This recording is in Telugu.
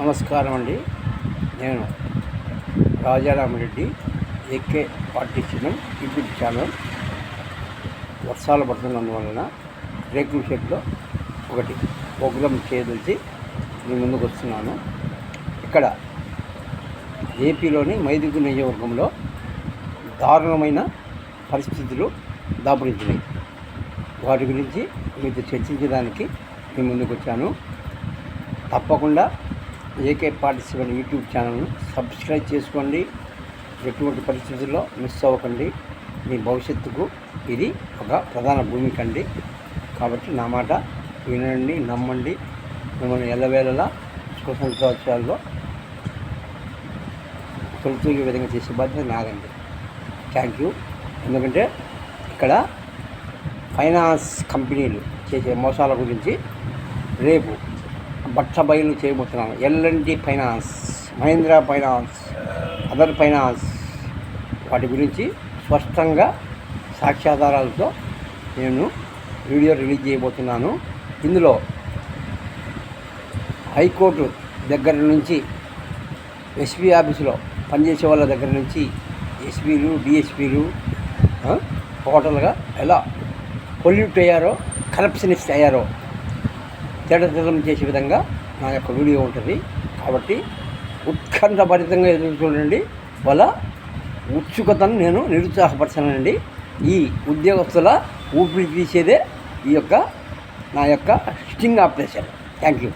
నమస్కారం అండి. నేను Rajaramareddy AK partition YouTube channel. వర్షాలు పడుతున్నందువలన రేకుల షెడ్లో ఒకటి ప్రోగ్రాం చేయదలిచి నేను ముందుకు వస్తున్నాను. ఇక్కడ ఏపీలోని మైదుగు నియోజకవర్గంలో దారుణమైన పరిస్థితులు దాపురించినాయి. వాటి గురించి మీతో చర్చించడానికి మీ ముందుకు వచ్చాను. తప్పకుండా ఏకే పార్టిసిపెంట్ యూట్యూబ్ ఛానల్ను సబ్స్క్రైబ్ చేసుకోండి. ఎటువంటి పరిస్థితుల్లో మిస్ అవ్వకండి. మీ భవిష్యత్తుకు ఇది ఒక ప్రధాన భూమిక అండి కాబట్టి నా మాట వినండి నమ్మండి. మిమ్మల్ని ఎల్లవేళలా సుఖ సంతోషాల్లో తొలుతూగే విధంగా చేసే బాధ్యత నాదండి. థ్యాంక్ యూ ఎందుకంటే ఇక్కడ ఫైనాన్స్ కంపెనీలు చేసే మోసాల గురించి రేపు బట్ట బయలు చేయబోతున్నాను. L and T finance Mahindra finance other finance వాటి గురించి స్పష్టంగా సాక్ష్యాధారాలతో నేను వీడియో రిలీజ్ చేయబోతున్నాను. ఇందులో హైకోర్టు దగ్గర నుంచి ఎస్పీ ఆఫీసులో పనిచేసే వాళ్ళ దగ్గర నుంచి ఎస్పీలు డిఎస్పీలు టోటల్గా ఎలా పొల్యూట్ అయ్యారో కరప్షనిస్ట్ అయ్యారో తేటతెల్లం చేసే విధంగా నా యొక్క వీడియో ఉంటుంది. కాబట్టి ఉత్కంఠభరితంగా ఎదురు చూడండి. వాళ్ళ ఉత్సుకతను నేను నిరుత్సాహపరచానండి. ఈ ఉద్యోగస్తుల ఊపిరి తీసేదే ఈ యొక్క నా యొక్క స్టింగ్ ఆపరేషన్. Thank you.